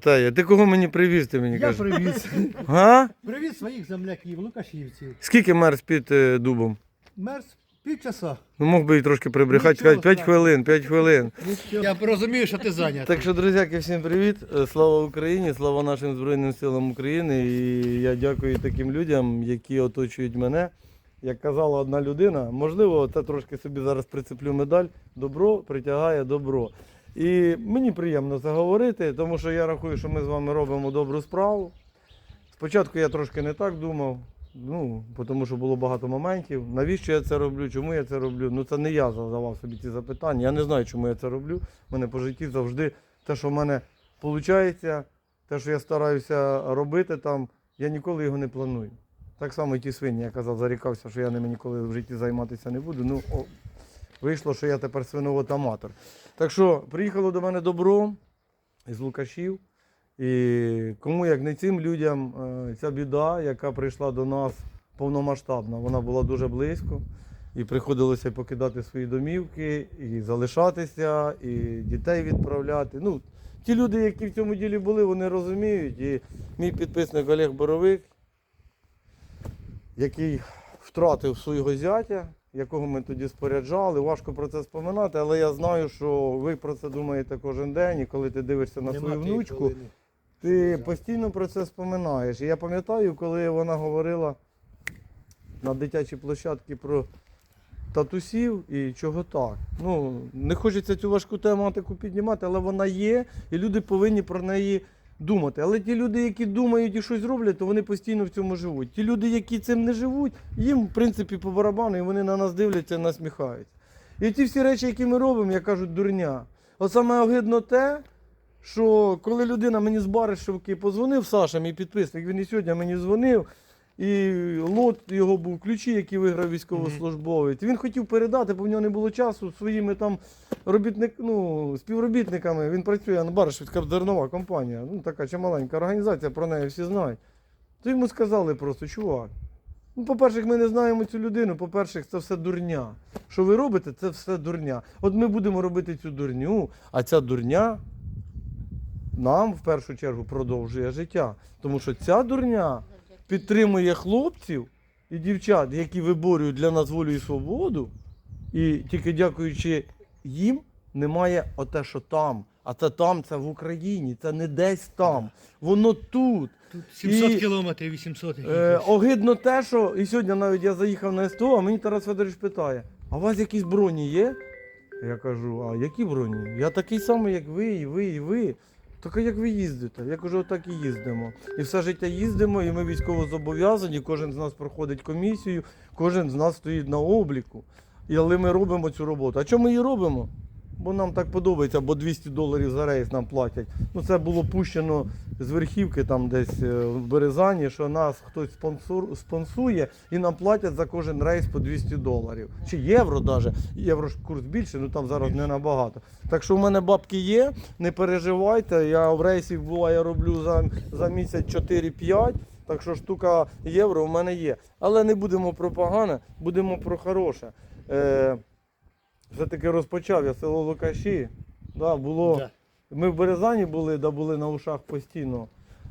Тая, ти кого мені привіз, ти мені Я кажеш? привіз. Га? Привіз своїх земляків, лукашівців. Скільки мерз під е, дубом? Мерз півчаса. Ну, мог би і трошки прибрехати, Нічого сказати 5 страшного. хвилин, 5 хвилин. Я розумію, що ти зайнятий. Так що, друзяки, всім привіт. Е, Слава Україні, слава нашим Збройним силам України. І я дякую таким людям, які оточують мене. Як казала одна людина, можливо, це трошки собі зараз прицеплю медаль. Добро притягає добро. І мені приємно це говорити, тому що я рахую, що ми з вами робимо добру справу. Спочатку я трошки не так думав, ну, тому що було багато моментів. Навіщо я це роблю, чому я це роблю? Ну це не я задавав собі ці запитання. Я не знаю, чому я це роблю. У мене по житті завжди те, що в мене виходить, те, що я стараюся робити там, я ніколи його не планую. Так само і ті свині, я казав, зарікався, що я ними ніколи в житті займатися не буду. Ну, вийшло, що я тепер свиновод аматор. Так що приїхало до мене добро із Лукашів. І кому як не цим людям е, ця біда, яка прийшла до нас повномасштабна, вона була дуже близько. І приходилося покидати свої домівки, і залишатися, і дітей відправляти. Ну, ті люди, які в цьому ділі були, вони розуміють. І мій підписник Олег Боровик, який втратив свого зятя, якого ми тоді споряджали. Важко про це споминати, але я знаю, що ви про це думаєте кожен день, і коли ти дивишся на свою внучку. Ти постійно про це споминаєш. І я пам'ятаю, коли вона говорила на дитячій площадці про татусів і чого так. Ну, не хочеться цю важку тематику піднімати, але вона є, і люди повинні про неї думати. Але ті люди, які думають і щось роблять, то вони постійно в цьому живуть. Ті люди, які цим не живуть, їм, в принципі, по барабану, і вони на нас дивляться насміхаються. І ті всі речі, які ми робимо, як кажуть, дурня. От саме огидно те, що коли людина мені з Баришевки позвонив, Саша, мій підписник, він і сьогодні мені дзвонив, і лот його був ключі, які виграв військовослужбовець. Він хотів передати, бо в нього не було часу своїми там робітник, ну, співробітниками. Він працює на Баришевська зернова компанія, ну така чималенька організація, про неї всі знають. То йому сказали просто, чувак. Ну, по-перше, ми не знаємо цю людину. По-перше, це все дурня. Що ви робите, це все дурня. От ми будемо робити цю дурню, а ця дурня нам в першу чергу продовжує життя. Тому що ця дурня підтримує хлопців і дівчат, які виборюють для нас волю і свободу. І тільки дякуючи їм, немає оте, що там. А це там, це в Україні, це не десь там. Воно тут. Тут 700 І- кілометрів, 800. Е, огидно те, що і сьогодні навіть я заїхав на СТО, а мені Тарас Федорович питає: а у вас якісь броні є? Я кажу, а які броні? Я такий самий, як ви, і ви, і ви. Так а як ви їздите? Я кажу, отак і їздимо. І все життя їздимо, і ми військово зобов'язані, кожен з нас проходить комісію, кожен з нас стоїть на обліку. І, але ми робимо цю роботу. А чому ми її робимо? Бо нам так подобається, бо 200 доларів за рейс нам платять. Ну це було пущено з верхівки там десь е, в Березані, що нас хтось спонсор, спонсує і нам платять за кожен рейс по 200 доларів. Чи євро навіть. Євро ж курс більше, ну там зараз не набагато. Так що в мене бабки є, не переживайте. Я в рейсі буває роблю за, за місяць 4-5. Так що штука євро в мене є. Але не будемо про погане, будемо про хороше. Е, все-таки розпочав я село Лукаші. Да, було, Да. Ми в Березані були, да були на ушах постійно.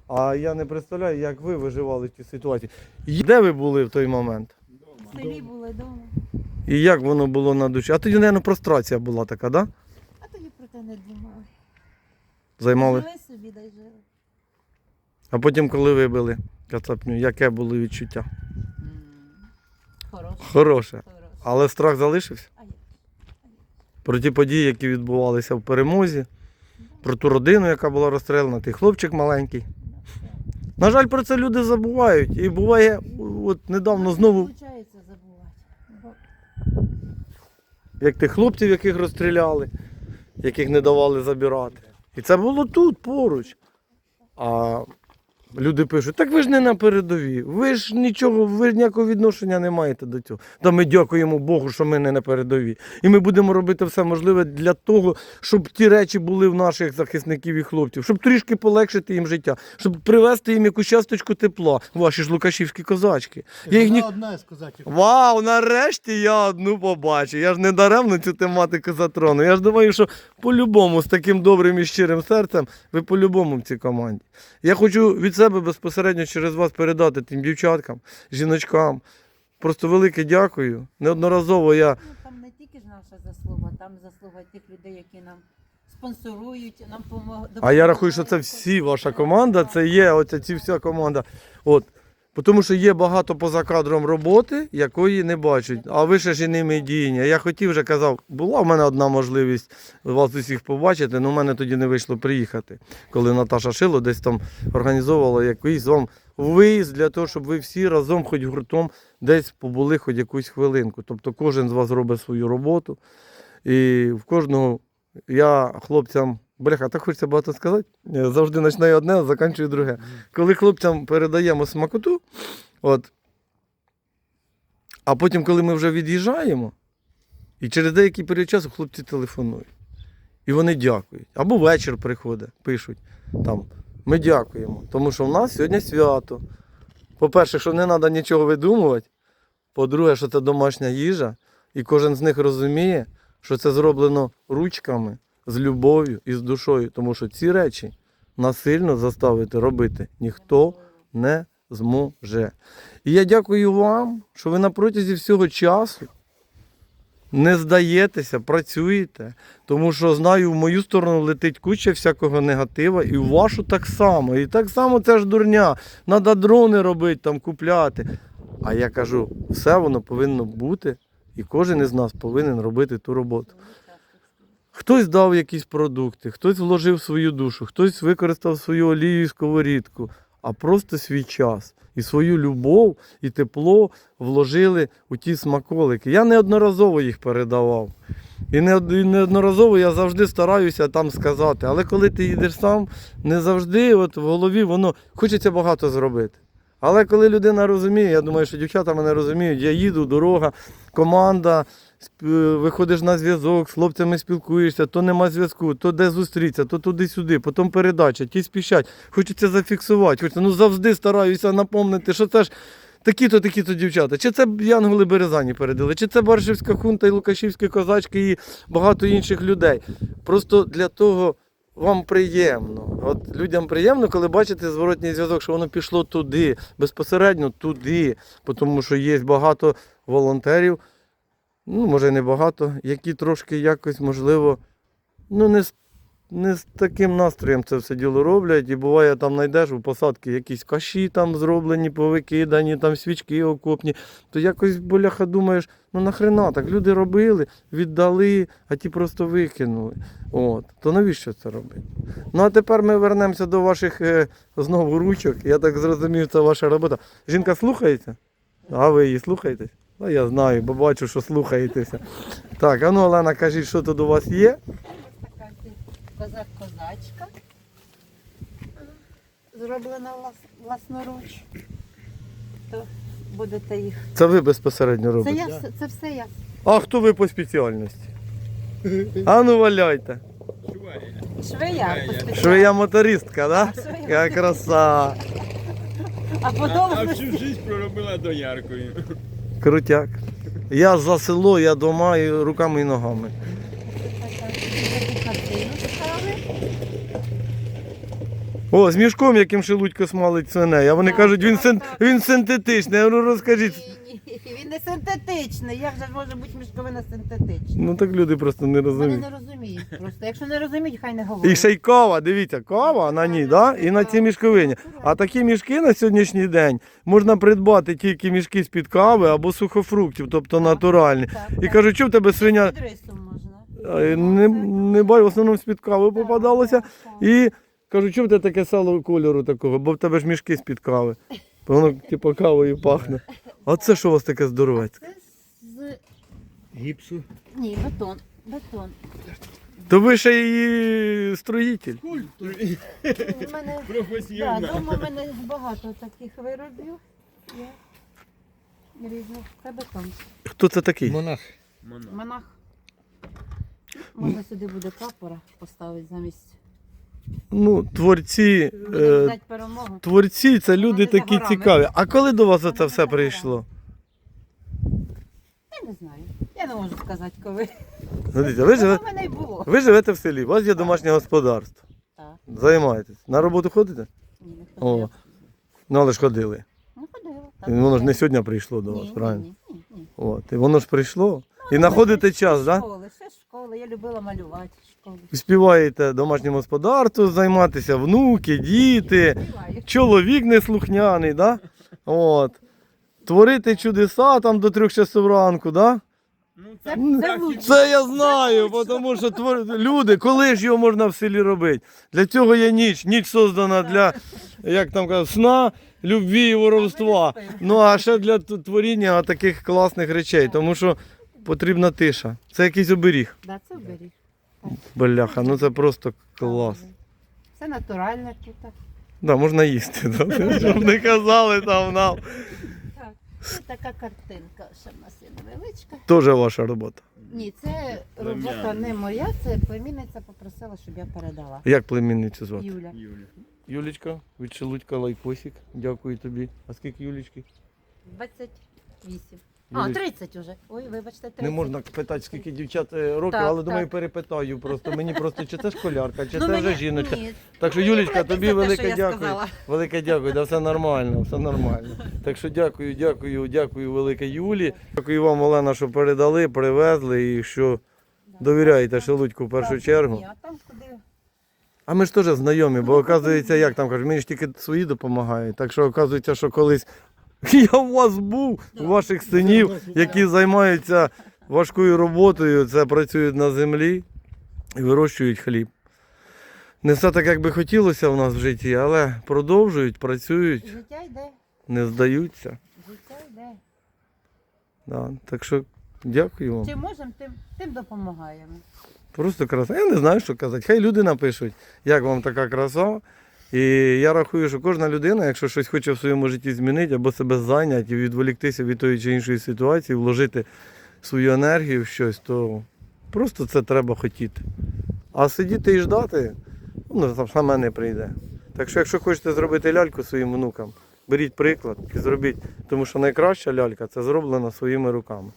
А я не представляю, як ви виживали в цій ситуації. І Де ви були в той момент? В селі були вдома. І як воно було на душі? А тоді, мабуть, прострація була така, да? А тоді про те не думали. Займали. Жили собі, дай жили. А потім, коли вибили кацапню, яке було відчуття? Хороше. Хороше. Хороше. Але страх залишився? Про ті події, які відбувалися в перемозі, про ту родину, яка була розстріляна, той хлопчик маленький. На жаль, про це люди забувають. І буває, от недавно знову. Як тих хлопців, яких розстріляли, яких не давали забирати. І це було тут, поруч. А Люди пишуть, так ви ж не на передовій, ви ж нічого, ви ж ніякого відношення не маєте до цього. Та ми дякуємо Богу, що ми не на передовій. І ми будемо робити все можливе для того, щоб ті речі були в наших захисників і хлопців, щоб трішки полегшити їм життя, щоб привезти їм якусь часточку тепла, ваші ж лукашівські козачки. Я їх ні... Одна з козаків. Вау, нарешті я одну побачив. Я ж не даремно цю тематику затрону. Я ж думаю, що по-любому з таким добрим і щирим серцем ви по-любому в цій команді. Я хочу від себе безпосередньо через вас передати тим дівчаткам, жіночкам. Просто велике дякую. Неодноразово я. Ну, там не тільки ж наша заслуга, там заслуга тих людей, які нам спонсорують, нам допомагають. А я рахую, що це всі ваша команда, це є оця ці вся команда. От. Тому що є багато поза кадром роботи, якої не бачать. А ви ще ж і не медійні. Я хотів вже казав, була в мене одна можливість вас усіх побачити, але в мене тоді не вийшло приїхати. Коли Наташа Шило десь там організовувала якийсь вам виїзд для того, щоб ви всі разом, хоч гуртом, десь побули хоч якусь хвилинку. Тобто кожен з вас робить свою роботу. І в кожного я хлопцям, бляха, так хочеться багато сказати. е, Завжди починаю одне, а закінчую друге. Коли хлопцям передаємо смакоту, от, а потім, коли ми вже від'їжджаємо, і через деякий період часу хлопці телефонують. І вони дякують. Або вечір приходить, пишуть там. Ми дякуємо, тому що в нас сьогодні свято. По-перше, що не треба нічого видумувати. По-друге, що це домашня їжа, і кожен з них розуміє, що це зроблено ручками, з любов'ю і з душою, тому що ці речі насильно заставити робити ніхто не зможе. І я дякую вам, що ви на протязі всього часу не здаєтеся, працюєте, тому що знаю, в мою сторону летить куча всякого негатива, і в вашу так само. І так само це ж дурня. Треба дрони робити, там купляти. А я кажу, все воно повинно бути, і кожен із нас повинен робити ту роботу. Хтось дав якісь продукти, хтось вложив свою душу, хтось використав свою олію і сковорідку, а просто свій час і свою любов і тепло вложили у ті смаколики. Я неодноразово їх передавав. І неодноразово я завжди стараюся там сказати. Але коли ти їдеш сам, не завжди от в голові воно хочеться багато зробити. Але коли людина розуміє, я думаю, що дівчата мене розуміють, я їду, дорога, команда, е, виходиш на зв'язок, з хлопцями спілкуєшся, то нема зв'язку, то де зустрітися, то туди-сюди, потім передача, ті спішать, хочеться зафіксувати, хочеться, ну завжди стараюся напомнити, що це ж такі-то, такі-то дівчата. Чи це Янголи Березані передали, чи це Баршівська хунта і Лукашівські козачки і багато інших людей. Просто для того вам приємно. От людям приємно, коли бачите зворотній зв'язок, що воно пішло туди, безпосередньо туди, тому що є багато волонтерів, ну, може не багато, які трошки якось, можливо, ну, не, не з таким настроєм це все діло роблять. І буває, там знайдеш у посадки якісь каші там зроблені, повикидані, там свічки окопні. То якось боляха думаєш, ну нахрена так, люди робили, віддали, а ті просто викинули. От. То навіщо це робити? Ну а тепер ми вернемося до ваших е, знову ручок. Я так зрозумів, це ваша робота. Жінка слухається? А ви її слухаєтесь? Ну, я знаю, бо бачу, що слухаєтеся. Так, а ну, Олена, кажіть, що тут у вас є? Козак-козачка. Зроблена влас- власноруч. То будете їх. Це ви безпосередньо Це робите. я все- це все я. А хто ви по спеціальності? А ну валяйте. Швея. Швея мотористка, да? Швея. Яка краса. А А подовго всю жизнь проробила дояркою. Крутяк. Я за село, я дома і руками і ногами. О, з мішком, яким шелудько смалить свиней. А вони Так, кажуть, він, так, син, так. він синтетичний. Я говорю, розкажіть. Ні, ні, він не синтетичний. Як же може бути мішковина синтетична? Ну так люди просто не Вони розуміють. не розуміють просто. Якщо не розуміють, хай не говорять. І ще й кава, дивіться, кава на ній, да? і на цій мішковині. А такі мішки на сьогоднішній день можна придбати тільки мішки з-під кави або сухофруктів, тобто натуральні. І кажуть, що в тебе свиня рисом можна. Е, не, не бачу, в основному з-під кави попадалося. І кажу, чому тебе таке сало кольору такого, бо в тебе ж мішки з-під кави. Воно типу кавою пахне. А це що у вас таке здоровецьке? Це з... Гіпсу. Ні, бетон. Бетон. То ви ще і строїтель. У мене да, Професіонал. дома в мене багато таких виробів. Є. Різних. Це бетон. Хто це такий? Монах. Монах. Монах. Можна сюди буде прапора поставити замість. Ну, творці. Е, перемогу. творці це люди Вони за такі горами. цікаві. А коли до вас це все прийшло? Я не знаю. Я не можу сказати, коли. Смотрите, ви, живе, Воно в мене й було. ви живете в селі, у вас є домашнє господарство. Так. Займаєтесь. На роботу ходите? Ні, не О. Ну, але ж ходили. Ну, ходила. так. І Воно ж не сьогодні прийшло до Ні, вас, ні, правильно? ні, ні, ні. От. І воно ж прийшло. І Ну, знаходите ще з час, так? Да? Школи, ще з школи. Я любила малювати в школі. Співаєте домашнім господарством, займатися внуки, діти, чоловік неслухняний, да? От. Творити чудеса там до трьох часов ранку, да? Ну, Це, це так. Це я знаю, тому що твор... люди, коли ж його можна в селі робити? Для цього є ніч. Ніч создана для, як там кажуть, сна, любві і воровства. Ну а ще для творіння таких класних речей, тому що потрібна тиша. Це якийсь оберіг. Да, це оберіг. Бляха, ну це просто клас. Це натуральне тут. Да, можна їсти, да? щоб не казали там нам. Так. Така картинка, ще в нас є невеличка. Теж ваша робота. Ні, це робота не моя, це племінниця попросила, щоб я передала. Як племінницю звати? Юля. Юля. Юлічка, від Шелудька лайкосик. Дякую тобі. А скільки Юлічки? 28. А, 30 уже. Ой, вибачте, 30. Не можна питати, скільки дівчат е, років, Так, але думаю, так. перепитаю просто. Мені просто чи це школярка, чи Ну, це вже мені- жіночка. ні. Так що, Ну, Юлічка, тобі те, велике що я дякую. сказала. Велике дякую, да все нормально, все нормально. Так що дякую, дякую, дякую велике Юлі. Дякую вам, Олена, що передали, привезли і що довіряєте Шелудьку в першу Так, чергу. Ні, а там куди? А ми ж теж знайомі, бо оказується, як там кажуть, мені ж тільки свої допомагають. Так що оказується, що колись я у вас був, у ваших синів, які займаються важкою роботою, це працюють на землі і вирощують хліб. Не все так, як би хотілося в нас в житті, але продовжують, працюють, Життя йде, не здаються. життя йде. Да. Так що дякую вам. Чим можемо, тим, тим допомагаємо. Просто краса. Я не знаю, що казати. Хай люди напишуть, як вам така краса. І я рахую, що кожна людина, якщо щось хоче в своєму житті змінити або себе зайняти, відволіктися від тої чи іншої ситуації, вложити свою енергію в щось, то просто це треба хотіти. А сидіти і ждати, ну саме не прийде. Так що, якщо хочете зробити ляльку своїм внукам, беріть приклад і зробіть, тому що найкраща лялька це зроблена своїми руками.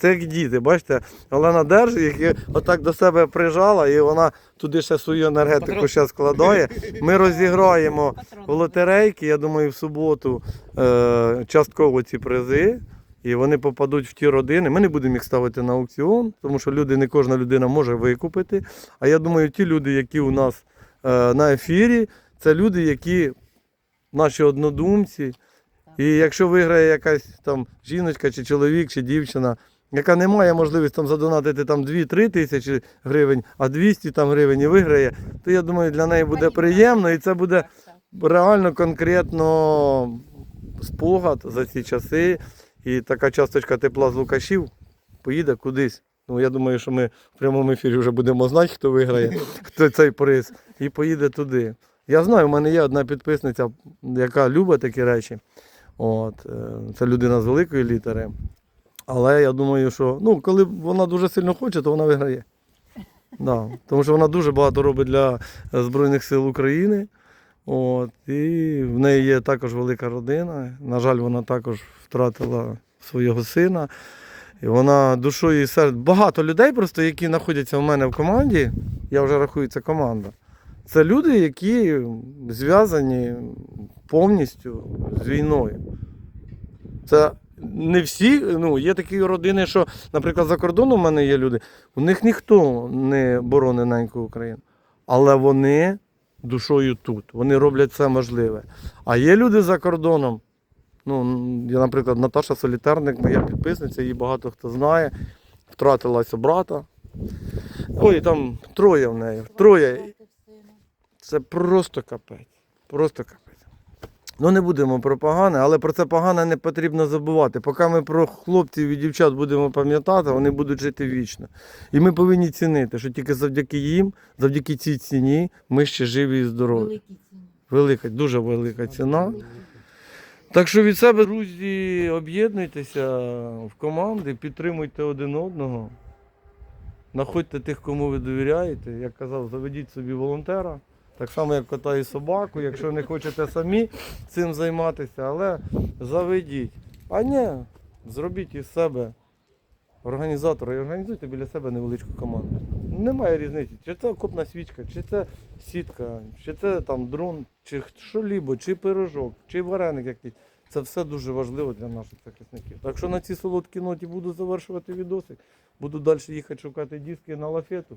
Це як діти, бачите, Олена держить, їх отак до себе прижала, і вона туди ще свою енергетику ще складає. Ми розіграємо в лотерейки, я думаю, в суботу е, частково ці призи. І вони попадуть в ті родини. Ми не будемо їх ставити на аукціон, тому що люди, не кожна людина може викупити. А я думаю, ті люди, які у нас е, на ефірі, це люди, які наші однодумці. І якщо виграє якась там жіночка, чи чоловік, чи дівчина, яка не має можливості там задонатити там 2-3 тисячі гривень, а 200 там гривень і виграє, то я думаю, для неї буде приємно і це буде реально конкретно спогад за ці часи. І така часточка тепла з Лукашів поїде кудись. Ну, я думаю, що ми в прямому ефірі вже будемо знати, хто виграє, хто цей приз, і поїде туди. Я знаю, в мене є одна підписниця, яка любить такі речі. От, е, це людина з великої літери. Але я думаю, що ну, коли вона дуже сильно хоче, то вона виграє. Да, тому що вона дуже багато робить для е, Збройних сил України. От, і в неї є також велика родина. На жаль, вона також втратила свого сина. І вона душою і серцем. Багато людей, просто, які знаходяться в мене в команді, я вже рахую, це команда. Це люди, які зв'язані повністю з війною. Це не всі, ну, є такі родини, що, наприклад, за кордоном у мене є люди, у них ніхто не боронить неньку Україну. Але вони душою тут. Вони роблять все можливе. А є люди за кордоном. Ну, я, наприклад, Наташа Солітарник, моя підписниця, її багато хто знає. Втратилася брата. Ой, там троє в неї. Троє. Це просто капець. Просто капець. Ну, не будемо про погане, але про це погане не потрібно забувати. Поки ми про хлопців і дівчат будемо пам'ятати, вони будуть жити вічно. І ми повинні цінити, що тільки завдяки їм, завдяки цій ціні, ми ще живі і здорові. Велика, дуже велика ціна. Так що від себе, друзі, об'єднуйтеся в команди, підтримуйте один одного. Знаходьте тих, кому ви довіряєте. Як казав, заведіть собі волонтера. Так само, як кота і собаку, якщо не хочете самі цим займатися, але заведіть. А ні, зробіть із себе організатора і організуйте біля себе невеличку команду. Немає різниці, чи це окопна свічка, чи це сітка, чи це там дрон, чи що-лібо, чи пирожок, чи вареник якийсь. Це все дуже важливо для наших захисників. Так що на цій солодкій ноті буду завершувати відосик. Буду далі їхати шукати диски на лафету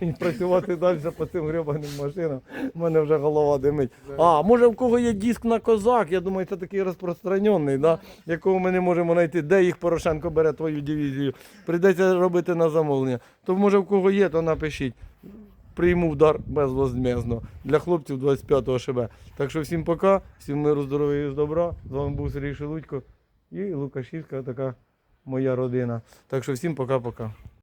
і працювати далі по цим гребаним машинам. У мене вже голова димить. А, може в кого є диск на козак? Я думаю, це такий розпространений, да? якого ми не можемо знайти. Де їх Порошенко бере твою дивізію? Прийдеться робити на замовлення. То може в кого є, то напишіть. Прийму удар безвозмездно для хлопців 25-го ШБ. Так що всім пока, всім миру, здоров'я і добра. З вами був Сергій Шелудько і Лукашівська, така моя родина. Так що всім пока-пока.